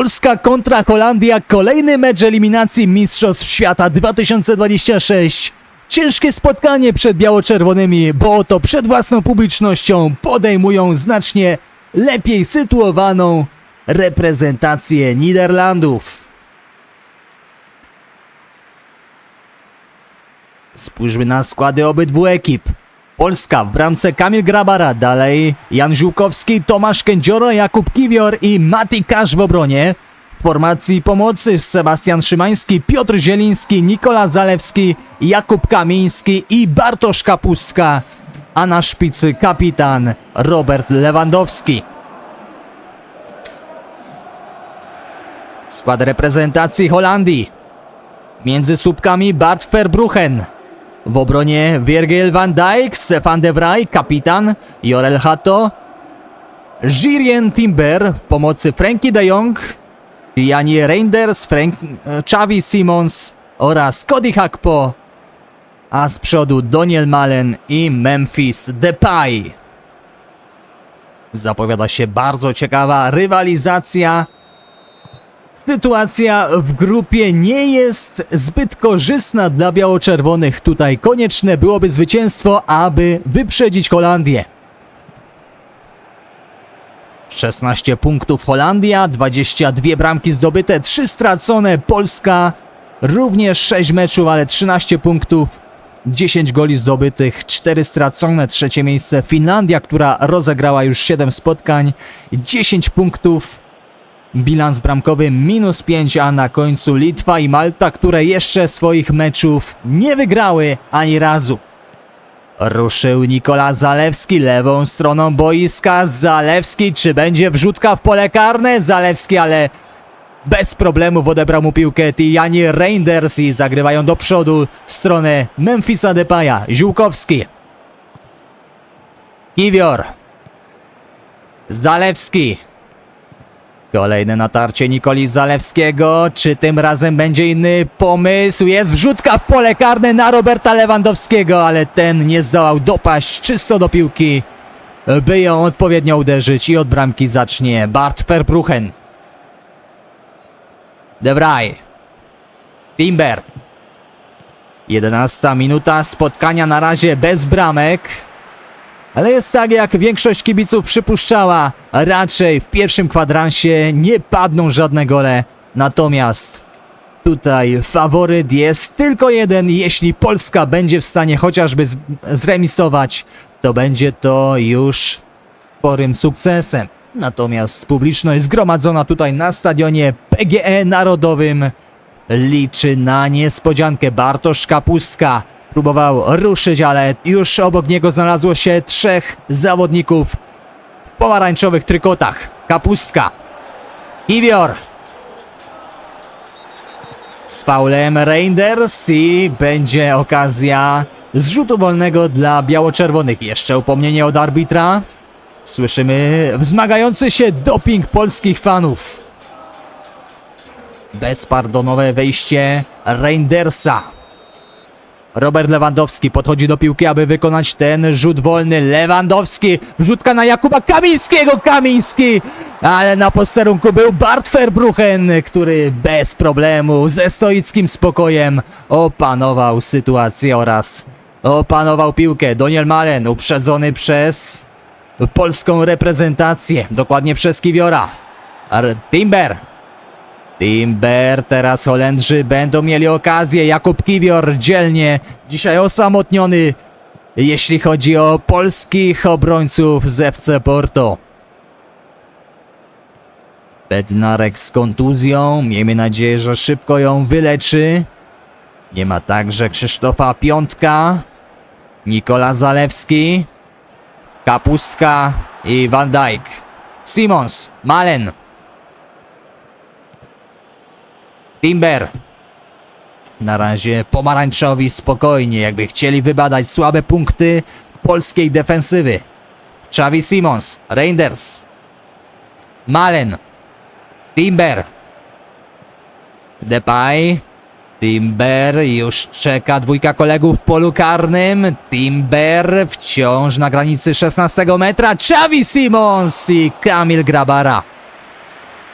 Polska kontra Holandia, kolejny mecz eliminacji Mistrzostw Świata 2026. Ciężkie spotkanie przed biało-czerwonymi, bo oto przed własną publicznością podejmują znacznie lepiej sytuowaną reprezentację Niderlandów. Spójrzmy na składy obydwu ekip. Polska w bramce Kamil Grabara, dalej Jan Żółkowski, Tomasz Kędzioro, Jakub Kiwior i Mati Kasz w obronie. W formacji pomocy Sebastian Szymański, Piotr Zieliński, Nikola Zalewski, Jakub Kamiński i Bartosz Kapustka, a na szpicy kapitan Robert Lewandowski. Skład reprezentacji Holandii. Między słupkami Bart Verbruchen. W obronie Virgil van Dijk, Stefan de Vrij, kapitan, Jorel Hato, Jirien Timber w pomocy Frankie de Jong, Jani Reinders, Frank, e, Xavi Simons oraz Cody Hakpo, a z przodu Daniel Malen i Memphis Depay. Zapowiada się bardzo ciekawa rywalizacja Sytuacja w grupie nie jest zbyt korzystna dla biało-czerwonych. Tutaj konieczne byłoby zwycięstwo, aby wyprzedzić Holandię. 16 punktów Holandia, 22 bramki zdobyte, 3 stracone. Polska również 6 meczów, ale 13 punktów. 10 goli zdobytych, 4 stracone. Trzecie miejsce Finlandia, która rozegrała już 7 spotkań, 10 punktów. Bilans bramkowy minus 5, a na końcu Litwa i Malta, które jeszcze swoich meczów nie wygrały ani razu. Ruszył Nikola Zalewski lewą stroną boiska. Zalewski, czy będzie wrzutka w pole karne? Zalewski, ale bez problemów odebrał mu piłkę Tijani Reinders i zagrywają do przodu w stronę Memphisa Depaya. Ziółkowski. Kiwior. Zalewski. Kolejne natarcie Nikoli Zalewskiego. Czy tym razem będzie inny pomysł? Jest wrzutka w pole karne na Roberta Lewandowskiego, ale ten nie zdołał dopaść czysto do piłki, by ją odpowiednio uderzyć i od bramki zacznie Bart Verbruggen. De Vrij. Timber. 11 minuta spotkania na razie bez bramek. Ale jest tak, jak większość kibiców przypuszczała. Raczej w pierwszym kwadransie nie padną żadne gole. Natomiast tutaj faworyt jest tylko jeden. Jeśli Polska będzie w stanie chociażby zremisować, to będzie to już sporym sukcesem. Natomiast publiczność zgromadzona tutaj na stadionie PGE Narodowym liczy na niespodziankę. Bartosz Kapustka próbował ruszyć, ale już obok niego znalazło się trzech zawodników w pomarańczowych trykotach. Kapustka, Kiwior, z faulem Reinders i będzie okazja zrzutu wolnego dla biało-czerwonych. Jeszcze upomnienie od arbitra. Słyszymy wzmagający się doping polskich fanów. Bezpardonowe wejście Reindersa. Robert Lewandowski podchodzi do piłki, aby wykonać ten rzut wolny. Lewandowski, wrzutka na Jakuba Kamińskiego. Kamiński, ale na posterunku był Bart Verbruggen, który bez problemu, ze stoickim spokojem opanował sytuację oraz opanował piłkę. Daniel Malen uprzedzony przez polską reprezentację, dokładnie przez Kiwiora. Timber Timber, teraz Holendrzy będą mieli okazję. Jakub Kiwior dzielnie dzisiaj osamotniony, jeśli chodzi o polskich obrońców z FC Porto. Bednarek z kontuzją, miejmy nadzieję, że szybko ją wyleczy. Nie ma także Krzysztofa Piątka, Nikola Zalewski, Kapustka i Van Dijk. Simons, Malen, Timber. Na razie pomarańczowi spokojnie, jakby chcieli wybadać słabe punkty polskiej defensywy. Xavi Simons, Reinders. Malen. Timber. Depay. Timber już czeka dwójka kolegów w polu karnym. Timber wciąż na granicy 16 metra. Xavi Simons i Kamil Grabara.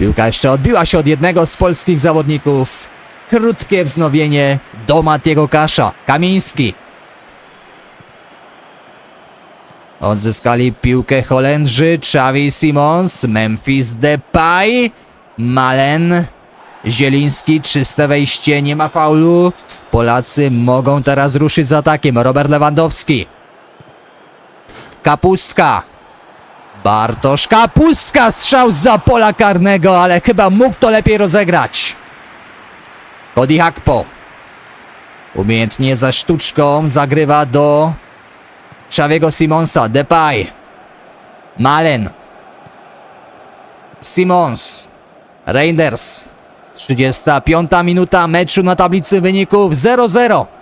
Piłka jeszcze odbiła się od jednego z polskich zawodników. Krótkie wznowienie do Matiego Kasza. Kamiński. Odzyskali piłkę Holendrzy, Xavi Simons, Memphis Depay, Malen, Zieliński, czyste wejście, nie ma faulu. Polacy mogą teraz ruszyć z atakiem. Robert Lewandowski. Kapustka. Bartosz Kapustka, strzał za pola karnego, ale chyba mógł to lepiej rozegrać. Cody Hakpo. Umiejętnie za sztuczką zagrywa do Xaviego Simonsa, Depay. Malen. Simons. Reinders. 35 minuta meczu na tablicy wyników 0-0.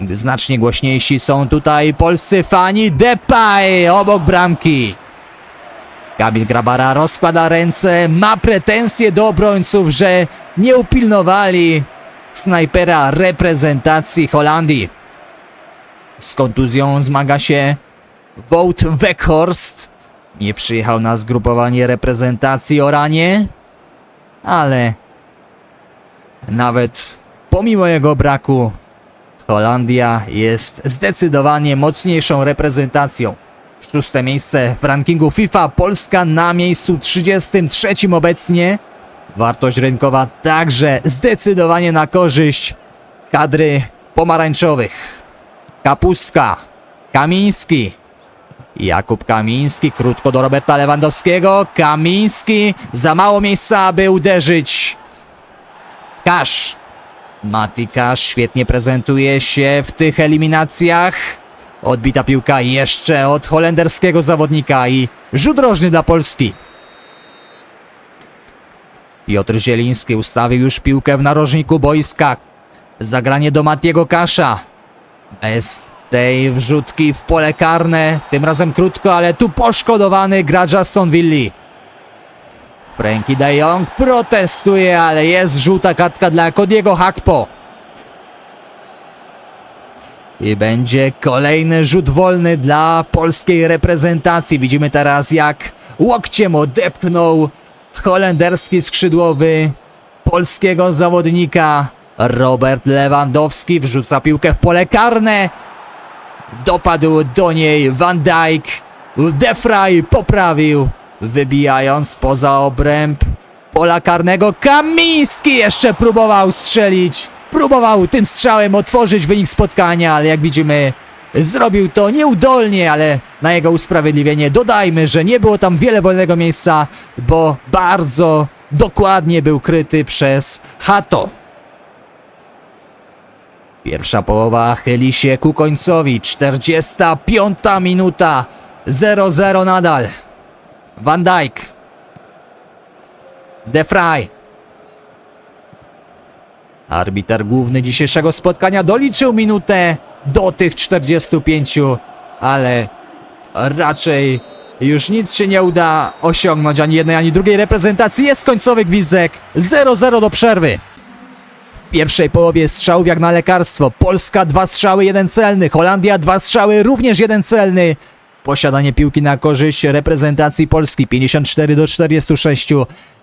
Znacznie głośniejsi są tutaj polscy fani. Depay obok bramki. Kamil Grabara rozkłada ręce, ma pretensje do obrońców, że nie upilnowali snajpera reprezentacji Holandii. Z kontuzją zmaga się Wout Weghorst. Nie przyjechał na zgrupowanie reprezentacji o ranie, ale nawet pomimo jego braku Holandia jest zdecydowanie mocniejszą reprezentacją. Szóste miejsce w rankingu FIFA, Polska na miejscu 33 obecnie. Wartość rynkowa także zdecydowanie na korzyść kadry pomarańczowych. Kapustka, Kamiński, Jakub Kamiński, krótko do Roberta Lewandowskiego, Kamiński, za mało miejsca, aby uderzyć. Kasz, Mati Kasz świetnie prezentuje się w tych eliminacjach. Odbita piłka jeszcze od holenderskiego zawodnika i rzut rożny dla Polski. Piotr Zieliński ustawił już piłkę w narożniku boiska. Zagranie do Matiego Kasza. Bez tej wrzutki w pole karne. Tym razem krótko, ale tu poszkodowany Aston Villa. Frankie de Jong protestuje, ale jest żółta kartka dla Kodiego Hakpo. I będzie kolejny rzut wolny dla polskiej reprezentacji. Widzimy teraz jak łokciem odepchnął holenderski skrzydłowy polskiego zawodnika Robert Lewandowski. Wrzuca piłkę w pole karne. Dopadł do niej Van Dijk. Defray poprawił, wybijając poza obręb pola karnego. Kamiński jeszcze próbował strzelić. Próbował tym strzałem otworzyć wynik spotkania, ale jak widzimy, zrobił to nieudolnie, ale na jego usprawiedliwienie dodajmy, że nie było tam wiele wolnego miejsca, bo bardzo dokładnie był kryty przez Hato. Pierwsza połowa chyli się ku końcowi. 45 minuta. 0-0 nadal. Van Dijk. De Vrij. Arbiter główny dzisiejszego spotkania doliczył minutę do tych 45, ale raczej już nic się nie uda osiągnąć ani jednej, ani drugiej reprezentacji. Jest końcowy gwizdek. 0-0 do przerwy. W pierwszej połowie strzałów jak na lekarstwo. Polska dwa strzały, jeden celny. Holandia dwa strzały, również jeden celny. Posiadanie piłki na korzyść reprezentacji Polski 54 do 46.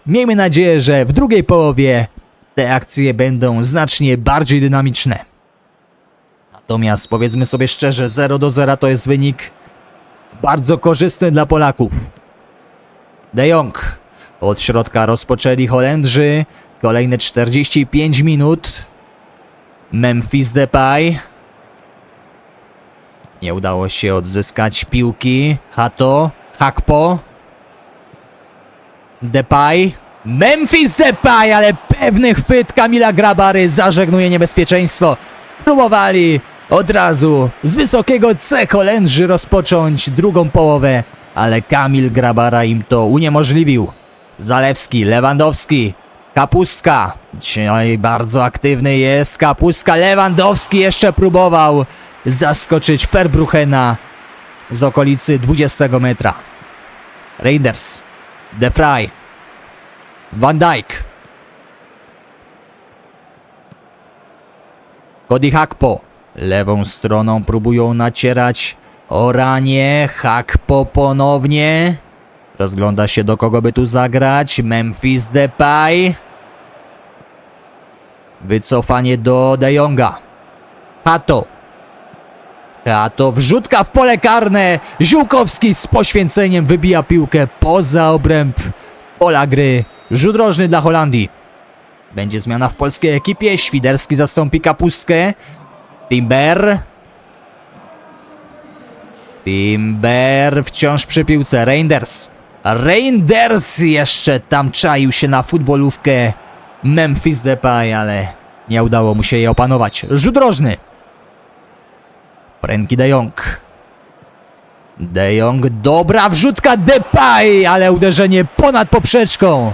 Miejmy nadzieję, że w drugiej połowie te akcje będą znacznie bardziej dynamiczne. Natomiast powiedzmy sobie szczerze, 0 do 0 to jest wynik bardzo korzystny dla Polaków. De Jong. Od środka rozpoczęli Holendrzy. Kolejne 45 minut. Memphis Depay. Nie udało się odzyskać piłki. Hato. Hakpo. Depay. Memphis Depay, ale pewny chwyt Kamila Grabary zażegnuje niebezpieczeństwo. Próbowali od razu z wysokiego C Holendrzy rozpocząć drugą połowę, ale Kamil Grabara im to uniemożliwił. Zalewski, Lewandowski, Kapustka. Dzisiaj bardzo aktywny jest Kapustka. Lewandowski jeszcze próbował zaskoczyć Ferbruchena z okolicy 20 metra. Raiders. De Vrij. Van Dijk. Cody Hakpo. Lewą stroną próbują nacierać o ranie. Hakpo ponownie. Rozgląda się do kogo by tu zagrać. Memphis Depay. Wycofanie do De Jonga. Hato. Hato wrzutka w pole karne. Ziółkowski z poświęceniem wybija piłkę poza obręb pola gry. Rzut rożny dla Holandii. Będzie zmiana w polskiej ekipie. Świderski zastąpi kapustkę. Timber. Timber wciąż przy piłce. Reinders. Reinders jeszcze tam czaił się na futbolówkę Memphis Depay, ale nie udało mu się jej opanować. Rzut rożny. Frenkie de Jong. De Jong, dobra wrzutka Depay, ale uderzenie ponad poprzeczką.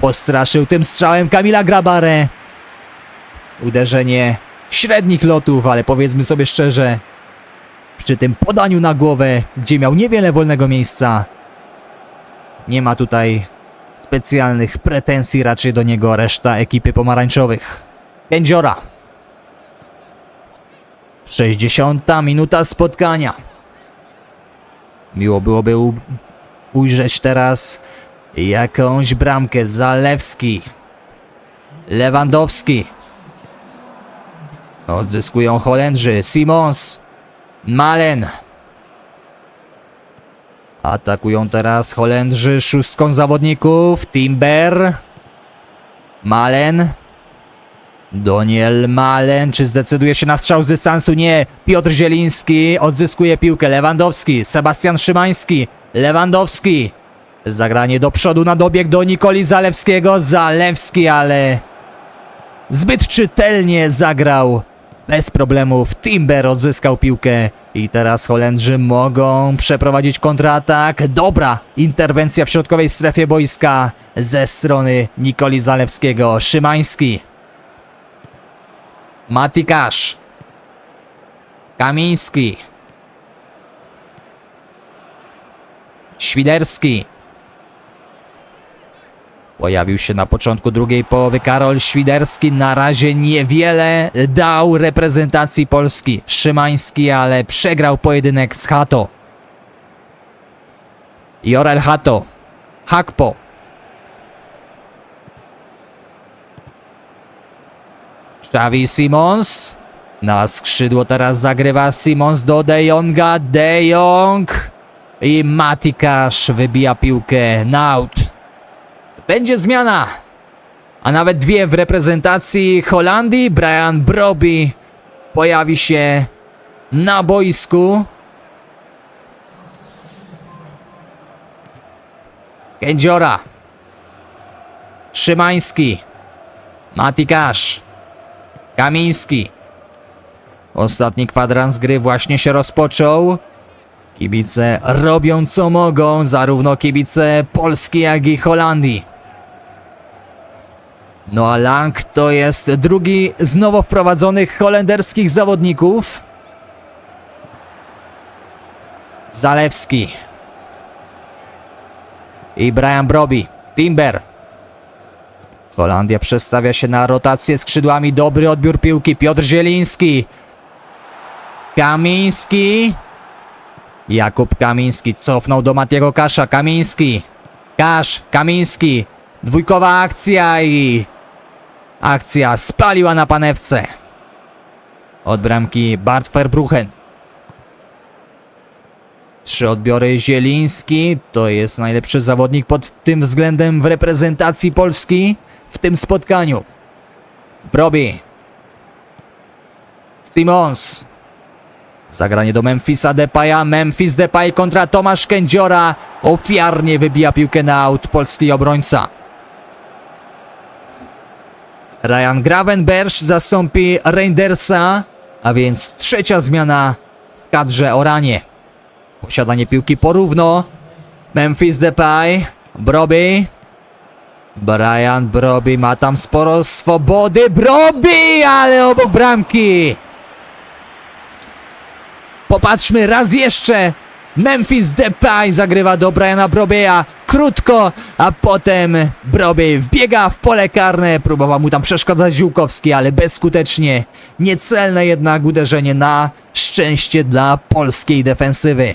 Postraszył tym strzałem Kamila Grabarę. Uderzenie średnich lotów, ale powiedzmy sobie szczerze, przy tym podaniu na głowę, gdzie miał niewiele wolnego miejsca, nie ma tutaj specjalnych pretensji raczej do niego reszta ekipy pomarańczowych. Kędziora. 60 minuta spotkania. Miło byłoby u- ujrzeć teraz jakąś bramkę. Zalewski. Lewandowski. Odzyskują Holendrzy. Simons. Malen. Atakują teraz Holendrzy szóstką zawodników. Timber. Malen. Doniel Malen, czy zdecyduje się na strzał z dystansu? Nie. Piotr Zieliński odzyskuje piłkę. Lewandowski, Sebastian Szymański, Lewandowski. Zagranie do przodu na dobieg do Nikoli Zalewskiego. Zalewski, ale zbyt czytelnie zagrał. Bez problemów Timber odzyskał piłkę i teraz Holendrzy mogą przeprowadzić kontratak. Dobra interwencja w środkowej strefie boiska ze strony Nikoli Zalewskiego. Szymański. Matikasz. Kamiński. Świderski. Pojawił się na początku drugiej połowy Karol Świderski. Na razie niewiele dał reprezentacji Polski. Szymański, ale przegrał pojedynek z Hato. Jorel Hato. Hakpo. Xavi Simons. Na skrzydło teraz zagrywa Simons do De Jonga. De Jong. I Matikasz wybija piłkę na out. Będzie zmiana. A nawet dwie w reprezentacji Holandii. Brian Broby pojawi się na boisku. Kędziora. Szymański. Matikasz. Kamiński. Ostatni kwadrans gry właśnie się rozpoczął. Kibice robią co mogą, zarówno kibice Polski, jak i Holandii. No a Lang to jest drugi z nowo wprowadzonych holenderskich zawodników. Zalewski. I Brian Broby. Timber. Holandia przestawia się na rotację skrzydłami. Dobry odbiór piłki. Piotr Zieliński. Kamiński. Jakub Kamiński cofnął do Matiego Kasza. Kamiński. Kasz. Kamiński. Dwójkowa akcja i... Akcja spaliła na panewce. Od bramki Bart Verbruchen. Trzy odbiory Zieliński. To jest najlepszy zawodnik pod tym względem w reprezentacji Polski w tym spotkaniu. Broby. Simons. Zagranie do Memphisa Depaya. Memphis Depay kontra Tomasz Kędziora. Ofiarnie wybija piłkę na aut polski obrońca. Ryan Gravenberch zastąpi Reindersa, a więc trzecia zmiana w kadrze Oranie. Posiadanie piłki porówno. Memphis Depay, Broby. Brian Broby ma tam sporo swobody. Broby, ale obok bramki. Popatrzmy raz jeszcze. Memphis Depay zagrywa do Briana Brobeya krótko, a potem Broby wbiega w pole karne. Próbował mu tam przeszkadzać Ziółkowski, ale bezskutecznie. Niecelne jednak uderzenie na szczęście dla polskiej defensywy.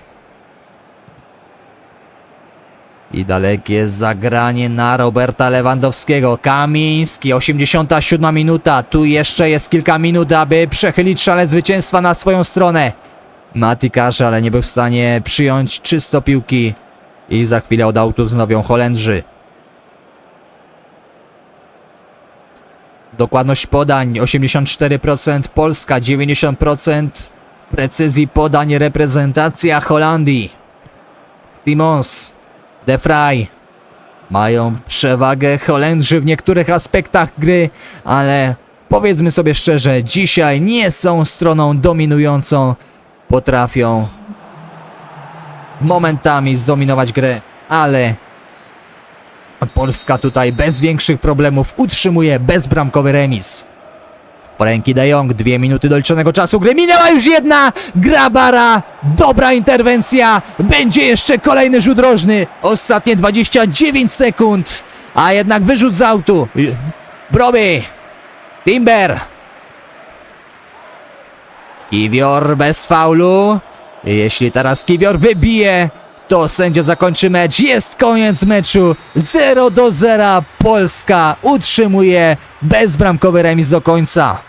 I dalekie zagranie na Roberta Lewandowskiego. Kamiński, 87 minuta. Tu jeszcze jest kilka minut, aby przechylić szale zwycięstwa na swoją stronę. Mati Kasz, ale nie był w stanie przyjąć czysto piłki. I za chwilę od autu wznowią Holendrzy. Dokładność podań 84%, Polska 90%, precyzji podań reprezentacja Holandii. Simons, De Vrij mają przewagę Holendrzy w niektórych aspektach gry, ale powiedzmy sobie szczerze, dzisiaj nie są stroną dominującą, potrafią momentami zdominować grę, ale Polska tutaj bez większych problemów utrzymuje bezbramkowy remis. Ręki De Jong, dwie minuty doliczonego czasu gry, minęła już jedna, Grabara, dobra interwencja, będzie jeszcze kolejny rzut rożny, ostatnie 29 sekund, a jednak wyrzut z autu, Broby, Timber, Kiwior bez faulu, jeśli teraz Kiwior wybije, to sędzia zakończy mecz. Jest koniec meczu. 0 do 0. Polska utrzymuje bezbramkowy remis do końca.